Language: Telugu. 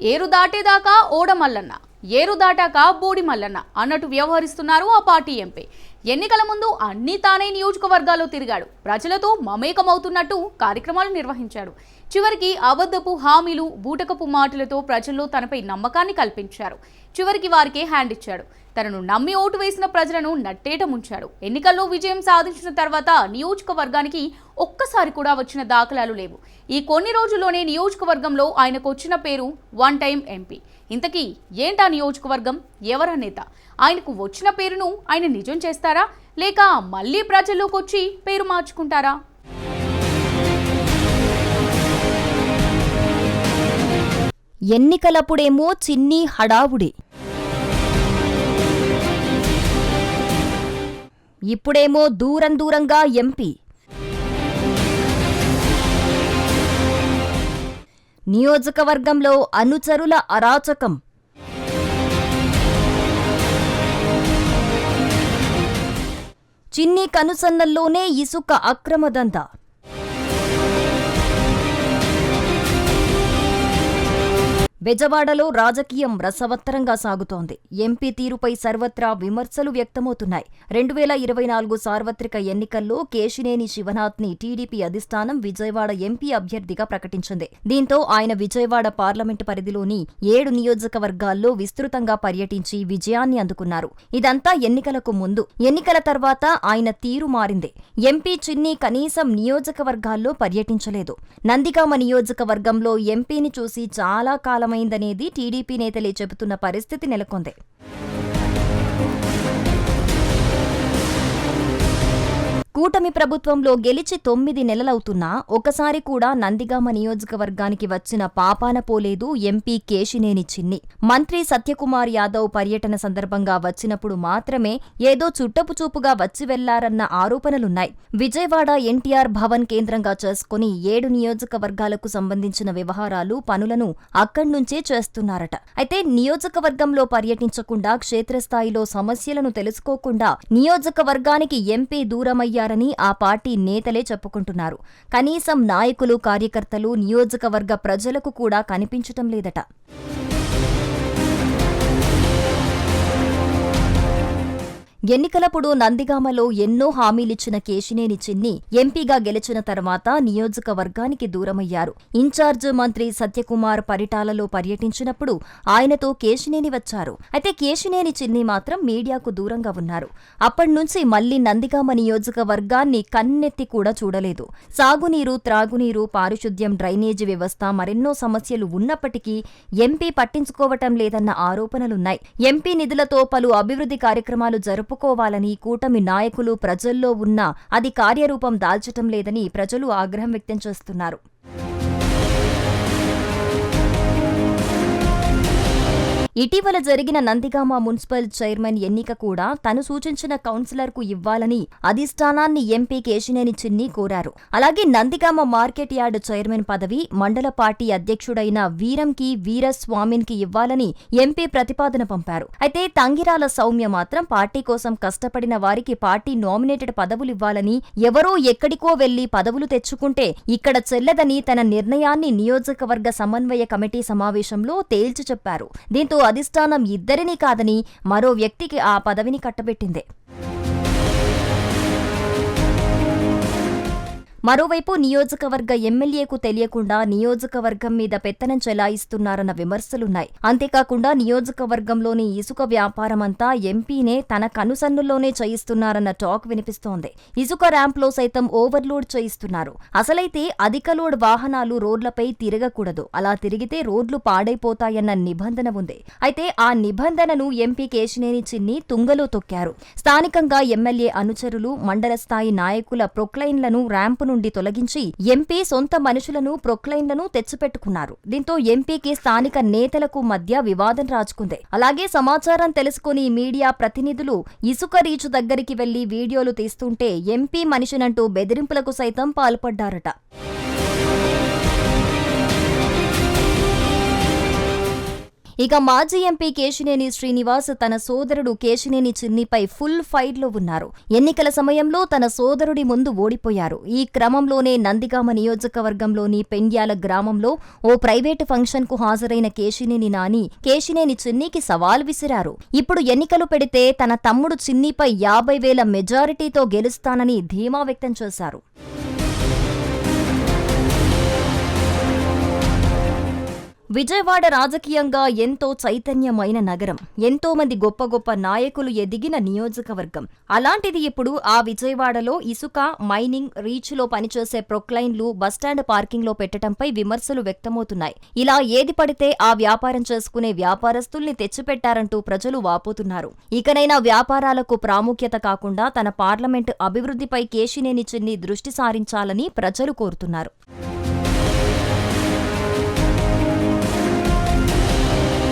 ఏరు దాటేదాకా ఓడ మల్లన్న ఏరు దాటాక బూడి మల్లన్న అన్నట్టు వ్యవహరిస్తున్నారు ఆ పార్టీ ఎంపీ. ఎన్నికల ముందు అన్ని తానే నియోజకవర్గాల్లో తిరిగాడు. ప్రజలతో మమేకమవుతున్నట్టు కార్యక్రమాలు నిర్వహించాడు. చివరికి అబద్ధపు హామీలు బూటకపు మాటలతో ప్రజల్లో తనపై నమ్మకాన్ని కల్పించారు. చివరికి వారికే హ్యాండ్ ఇచ్చాడు. తనను నమ్మి ఓటు వేసిన ప్రజలను నట్టేట ముంచాడు. ఎన్నికల్లో విజయం సాధించిన తర్వాత నియోజకవర్గానికి ఒక్కసారి కూడా వచ్చిన దాఖలాలు లేవు. ఈ కొన్ని రోజుల్లోనే నియోజకవర్గంలో ఆయనకు వచ్చిన పేరు వన్ టైం ఎంపీ. ఇంతకీ ఏంటా నియోజకవర్గం? ఎవరా నేత? ఆయనకు వచ్చిన పేరును ఆయన నిజం చేస్తారా? లేక మళ్ళీ ప్రజల్లోకి వచ్చి పేరు మార్చుకుంటారా? ఎన్నికలప్పుడేమో చిన్ని హడావుడి. ఇప్పుడేమో దూరం దూరంగా ఎంపీ. నియోజకవర్గంలో అనుచరుల అరాచకం. చిన్ని కనుసన్నల్లోనే ఇసుక అక్రమదందా బెజవాడలో రాజకీయం రసవత్తరంగా సాగుతోంది. ఎంపీ తీరుపై సర్వత్రా విమర్శలు వ్యక్తమవుతున్నాయి. రెండు వేల ఇరవై నాలుగు సార్వత్రిక ఎన్నికల్లో కేశినేని శివనాథ్ని టీడీపీ అధిష్టానం విజయవాడ ఎంపీ అభ్యర్థిగా ప్రకటించింది. దీంతో ఆయన విజయవాడ పార్లమెంటు పరిధిలోని ఏడు నియోజకవర్గాల్లో విస్తృతంగా పర్యటించి విజయాన్ని అందుకున్నారు. ఇదంతా ఎన్నికలకు ముందు. ఎన్నికల తర్వాత ఆయన తీరు మారింది. ఎంపీ చిన్ని కనీసం నియోజకవర్గాల్లో పర్యటించలేదు. నందిగామ నియోజకవర్గంలో ఎంపీని చూసి చాలా కాలం కాలమైందనేది టీడీపీ నేతలే చెబుతున్న పరిస్థితి నెలకొంది. కూటమి ప్రభుత్వంలో గెలిచి తొమ్మిది నెలలవుతున్నా ఒకసారి కూడా నందిగామ నియోజకవర్గానికి వచ్చిన పాపాన పోలేదు ఎంపీ కేశినేని చిన్ని. మంత్రి సత్యకుమార్ యాదవ్ పర్యటన సందర్భంగా వచ్చినప్పుడు మాత్రమే ఏదో చుట్టపు చూపుగా వచ్చి వెళ్ళారన్న ఆరోపణలున్నాయి. విజయవాడ ఎన్టీఆర్ భవన్ కేంద్రంగా చేసుకుని ఏడు నియోజకవర్గాలకు సంబంధించిన వ్యవహారాలు పనులను అక్కడ్నుంచే చేస్తున్నారట. అయితే నియోజకవర్గంలో పర్యటించకుండా క్షేత్రస్థాయిలో సమస్యలను తెలుసుకోకుండా నియోజకవర్గానికి ఎంపీ చేశారని ఆ పార్టీ నేతలే చెప్పుకుంటున్నారు. కనీసం నాయకులు కార్యకర్తలు నియోజకవర్గ ప్రజలకు కూడా కనిపించటం లేదట. ఎన్నికలప్పుడు నందిగామలో ఎన్నో హామీలిచ్చిన కేశినేని చిన్ని ఎంపీగా గెలిచిన తర్వాత నియోజకవర్గానికి దూరమయ్యారు. ఇన్ఛార్జ్ మంత్రి సత్యకుమార్ పరిటాలలో పర్యటించినప్పుడు ఆయనతో కేశినేని వచ్చారు. అయితే కేశినేని చిన్ని మాత్రం మీడియాకు దూరంగా ఉన్నారు. అప్పటినుంచి మళ్ళీ నందిగామ నియోజకవర్గాన్ని కన్నెత్తి కూడా చూడలేదు. సాగునీరు త్రాగునీరు పారిశుద్ధ్యం డ్రైనేజీ వ్యవస్థ మరెన్నో సమస్యలు ఉన్నప్పటికీ ఎంపీ పట్టించుకోవటం లేదన్న ఆరోపణలున్నాయి. ఎంపీ నిధులతో పలు అభివృద్ధి కార్యక్రమాలు జరుపు జరుపుకోవాలని కూటమి నాయకులు ప్రజల్లో ఉన్నా అది కార్యరూపం దాల్చటం లేదని ప్రజలు ఆగ్రహం వ్యక్తం చేస్తున్నారు. ఇటీవల జరిగిన నందిగామ మున్సిపల్ చైర్మన్ ఎన్నిక కూడా తను సూచించిన కౌన్సిలర్కు ఇవ్వాలని అధిష్టానాన్ని ఎంపీ కేశినేని చిన్ని కోరారు. అలాగే నందిగామ మార్కెట్ యార్డ్ చైర్మన్ పదవి మండల పార్టీ అధ్యక్షుడైన వీరంకి వీరస్వామిన్కి ఇవ్వాలని ఎంపీ ప్రతిపాదన పంపారు. అయితే తంగిరాల సౌమ్య మాత్రం పార్టీ కోసం కష్టపడిన వారికి పార్టీ నామినేటెడ్ పదవులివ్వాలని ఎవరో ఎక్కడికో వెళ్ళి పదవులు తెచ్చుకుంటే ఇక్కడ చెల్లదని తన నిర్ణయాన్ని నియోజకవర్గ సమన్వయ కమిటీ సమావేశంలో తేల్చి చెప్పారు. దీంతో అధిష్టానం ఇద్దరినీ కాదని మరో వ్యక్తికి ఆ పదవిని కట్టబెట్టింది. మరోవైపు నియోజకవర్గ ఎమ్మెల్యేకు తెలియకుండా నియోజకవర్గం మీద పెత్తనం చెలాయిస్తున్నారన్న విమర్శలున్నాయి. అంతేకాకుండా నియోజకవర్గంలోని ఇసుక వ్యాపారమంతా ఎంపీనే తన కనుసన్నుల్లోనే చేయిస్తున్నారన్న టాక్ వినిపిస్తోంది. ఇసుక ర్యాంప్లో సైతం ఓవర్లోడ్ చేయిస్తున్నారు. అసలైతే అధిక లోడ్ వాహనాలు రోడ్లపై తిరగకూడదు. అలా తిరిగితే రోడ్లు పాడైపోతాయన్న నిబంధన ఉంది. అయితే ఆ నిబంధనను ఎంపీ కేశినేని చిన్ని తుంగలో తొక్కారు. స్థానికంగా ఎమ్మెల్యే అనుచరులు మండల స్థాయి నాయకుల ప్రొక్లైన్లను ర్యాంపు నుండి తొలగించి ఎంపీ సొంత మనుషులను ప్రొక్లైన్లను తెచ్చిపెట్టుకున్నారు. దీంతో ఎంపీకి స్థానిక నేతలకు మధ్య వివాదం రాజుకుంది. అలాగే సమాచారం తెలుసుకుని మీడియా ప్రతినిధులు ఇసుక రీచు దగ్గరికి వెళ్ళి వీడియోలు తీస్తుంటే ఎంపీ మనిషినంటూ బెదిరింపులకు సైతం పాల్పడ్డారట. ఇక మాజీ ఎంపీ కేశినేని శ్రీనివాస్ తన సోదరుడు కేశినేని చిన్నిపై ఫుల్ ఫైట్లో ఉన్నారు. ఎన్నికల సమయంలో తన సోదరుడి ముందు ఓడిపోయారు. ఈ క్రమంలోనే నందిగామ నియోజకవర్గంలోని పెండ్యాల గ్రామంలో ఓ ప్రైవేటు ఫంక్షన్కు హాజరైన కేశినేని నాని కేశినేని చిన్నికి సవాల్ విసిరారు. ఇప్పుడు ఎన్నికలు పెడితే తన తమ్ముడు చిన్నిపై యాభై వేల మెజారిటీతో గెలుస్తానని ధీమా వ్యక్తం చేశారు. విజయవాడ రాజకీయంగా ఎంతో చైతన్యమైన నగరం ఎంతో మంది గొప్ప గొప్ప నాయకులు ఎదిగిన నియోజకవర్గం. అలాంటిది ఇప్పుడు ఆ విజయవాడలో ఇసుక మైనింగ్ రీచ్లో పనిచేసే ప్రొక్లైన్లు బస్టాండ్ పార్కింగ్లో పెట్టడంపై విమర్శలు వ్యక్తమవుతున్నాయి. ఇలా ఏది పడితే ఆ వ్యాపారం చేసుకునే వ్యాపారస్తుల్ని తెచ్చిపెట్టారంటూ ప్రజలు వాపోతున్నారు. ఇకనైనా వ్యాపారాలకు ప్రాముఖ్యత కాకుండా తన పార్లమెంటు అభివృద్ధిపై కేశినేని చిన్ని దృష్టి సారించాలని ప్రజలు కోరుతున్నారు.